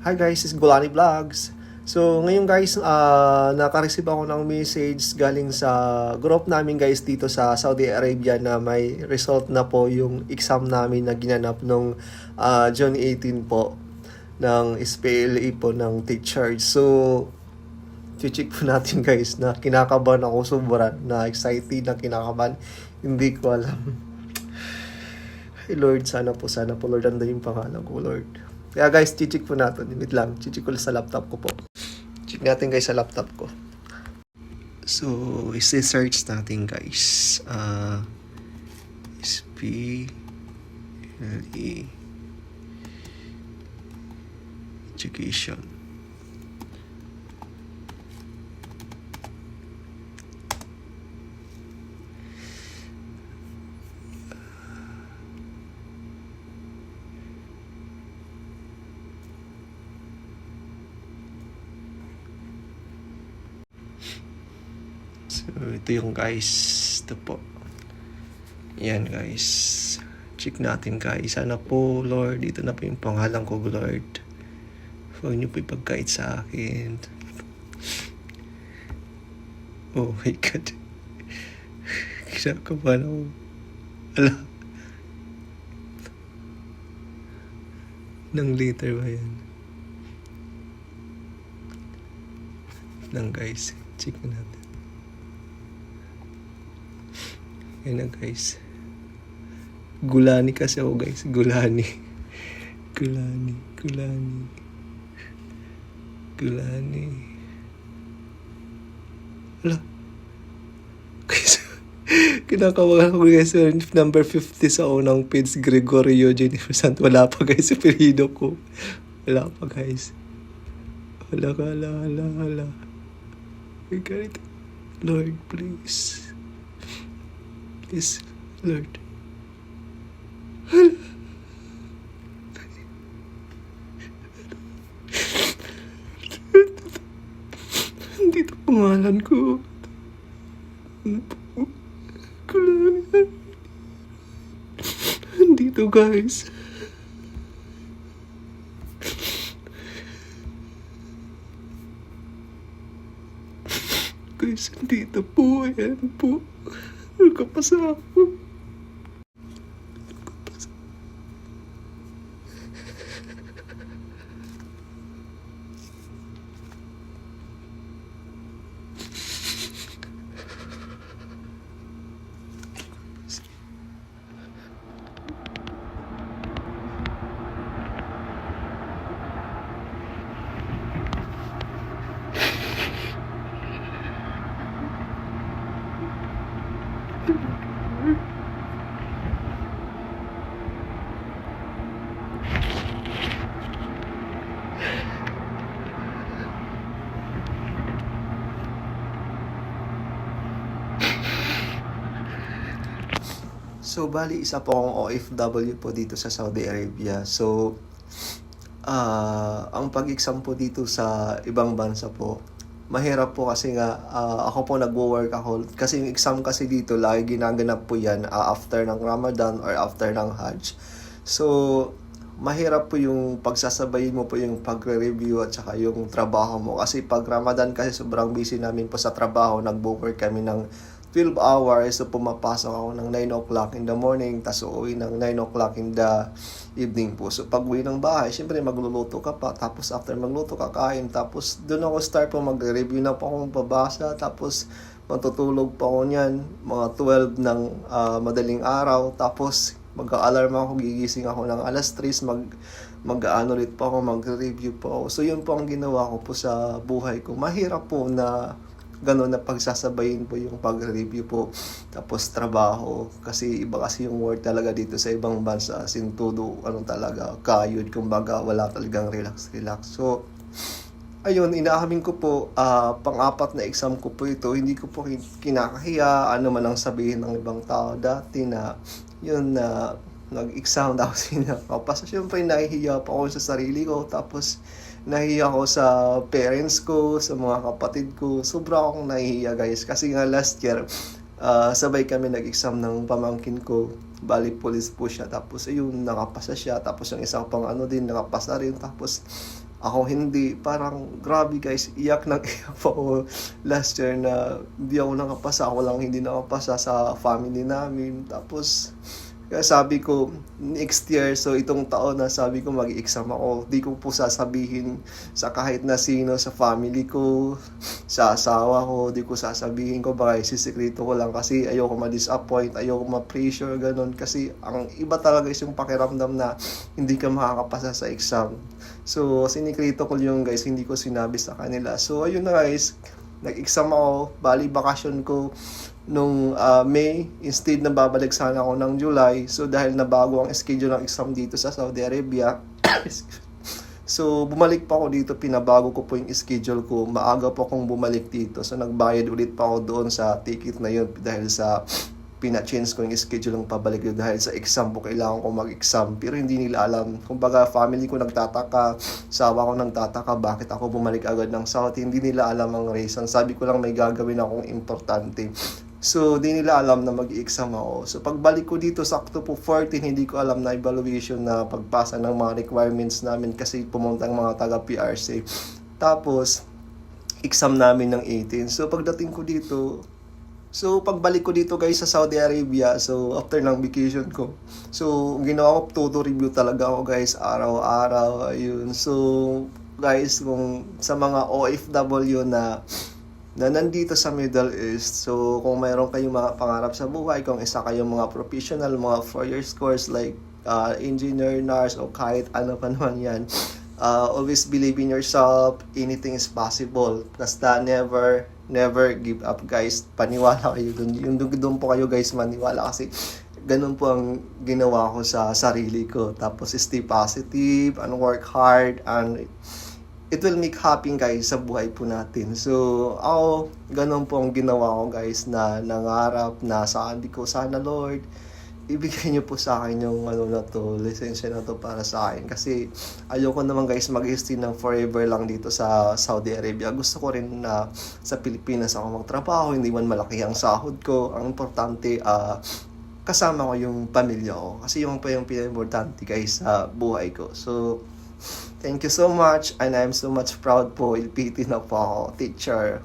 Hi guys, it's Gulani Vlogs. So ngayon guys, uh, naka-receive ako ng message galing sa group namin guys dito sa Saudi Arabia na may result na po yung exam namin na ginanap nung ah, June 18 po ng SPLA po ng teacher. So, check po natin guys na kinakabahan ako sobra na excited na kinakabahan. Hindi ko alam. Ay, Lord, sana po, sana po, Lord, anda yung pangalan ko, Lord. Kaya guys, chichik po natin. Wait lang, chichik ko sa laptop ko po. Check natin guys sa laptop ko. So, isi-search natin guys. Uh, SP LE Education. Ito yung guys. Ito po. Yan guys. Check natin guys. Sana po, Lord, dito na po yung pangalan ko, Lord. Huwag niyo po ipagkait sa akin. Oh my God. Kinakabahan ako. Ala. Nang later ba yan? Nang guys. Check na natin. Yan na guys. Gulani kasi ako guys. Gulani. Gulani. Gulani. Gulani. Wala. Guys, kinakawagan ko guys number 50 sa unang page Gregorio Jennifer Sant. Wala pa guys sa perido ko. Wala pa guys. Wala ka, wala, wala, wala. Lord, please. Please, Lord. Dito pangalan ko. Kulangan. Dito guys. Guys, dito po. Ayan po. Nagkapasa ako. So, bali, isa po akong OFW po dito sa Saudi Arabia. So, ah ang pag-exam po dito sa ibang bansa po, mahirap po kasi nga ah, ako po nagwo-work ako. Kasi yung exam kasi dito, lagi ginaganap po yan ah, after ng Ramadan or after ng Hajj. So, mahirap po yung pagsasabayin mo po yung pagre-review at saka yung trabaho mo. Kasi pag Ramadan kasi sobrang busy namin po sa trabaho, nagbo-work kami ng 12 hours, so pumapasok ako ng 9 o'clock in the morning, tas uuwi ng 9 o'clock in the evening po. So pag uwi ng bahay, syempre magluluto ka pa, tapos after magluto ka, kain, tapos doon ako start po mag-review na po akong babasa, tapos matutulog pa ako niyan, mga 12 ng ah, madaling araw, tapos mag-alarm ako, gigising ako ng alas 3, mag mag-ano ulit po ako, mag-review po ako. So yun po ang ginawa ko po sa buhay ko. Mahirap po na gano'n na pagsasabayin po yung pag-review po tapos trabaho. Kasi iba kasi yung work talaga dito sa ibang bansa as in todo ano talaga kayod kumbaga wala talagang relax relax. So ayun inaamin ko po ah, pang-apat na exam ko po ito. Hindi ko po kin- kinakahiya ano man ang sabihin ng ibang tao dati na yun na nag-exam daw sila kapasa syempre nahihiya pa ako sa sarili ko tapos nahihiya ako sa parents ko, sa mga kapatid ko. Sobra akong nahihiya guys. Kasi nga last year, ah, sabay kami nag-exam ng pamangkin ko. Bali, police po siya. Tapos ayun, nakapasa siya. Tapos yung isang pang ano din, nakapasa rin. Tapos ako hindi. Parang grabe guys, iyak nang iyak ako last year na hindi ako nakapasa. Ako lang hindi nakapasa sa family namin. Tapos, kaya sabi ko, next year, so itong taon na sabi ko mag-exam ako, di ko po sasabihin sa kahit na sino sa family ko, sa asawa ko, di ko sasabihin ko, baka isisikreto ko lang kasi ayoko ma-disappoint, ayoko ma-pressure, ganun. Kasi ang iba talaga is yung pakiramdam na hindi ka makakapasa sa exam. So, sinikrito ko yung guys, hindi ko sinabi sa kanila. So, ayun na guys, nag-exam ako, bali bakasyon ko nung ah, May, instead na babalik sana ako ng July. So, dahil nabago ang schedule ng exam dito sa Saudi Arabia, So, bumalik pa ako dito, pinabago ko po yung schedule ko. Maaga po akong bumalik dito. So, nagbayad ulit pa ako doon sa ticket na yun dahil sa pina-change ko yung schedule ng pabalik yun dahil sa exam po kailangan ko mag-exam pero hindi nila alam kumbaga family ko nagtataka sawa ko nagtataka bakit ako bumalik agad ng South hindi nila alam ang reason sabi ko lang may gagawin akong importante So, di nila alam na mag-exam ako. So, pagbalik ko dito, sakto po 14, hindi ko alam na evaluation na pagpasa ng mga requirements namin kasi pumunta ang mga taga-PRC. Tapos, exam namin ng 18. So, pagdating ko dito, so, pagbalik ko dito guys sa Saudi Arabia, so, after ng vacation ko, so, ginawa ko todo review talaga ako guys, araw-araw, ayun. So, guys, kung sa mga OFW na na nandito sa Middle East. So, kung mayroon kayong mga pangarap sa buhay, kung isa kayong mga professional, mga 4 years course like uh, engineer, nurse, o kahit ano pa naman yan, uh, always believe in yourself, anything is possible. Basta never, never give up guys. Paniwala kayo dun. Yung dun po kayo guys maniwala kasi ganun po ang ginawa ko sa sarili ko. Tapos stay positive and work hard and it will make happy guys sa buhay po natin. So, ako, ganun po ang ginawa ko guys na nangarap na sabi ko, sana Lord, ibigay niyo po sa akin yung ano na to, lisensya na to para sa akin. Kasi ayoko naman guys mag-stay ng forever lang dito sa Saudi Arabia. Gusto ko rin na sa Pilipinas ako magtrabaho, hindi man malaki ang sahod ko. Ang importante, ah, kasama ko yung pamilya ko. Kasi yung pa yung pinaka-importante guys sa buhay ko. So, Thank you so much and I'm so much proud po. Ilpiti na po teacher.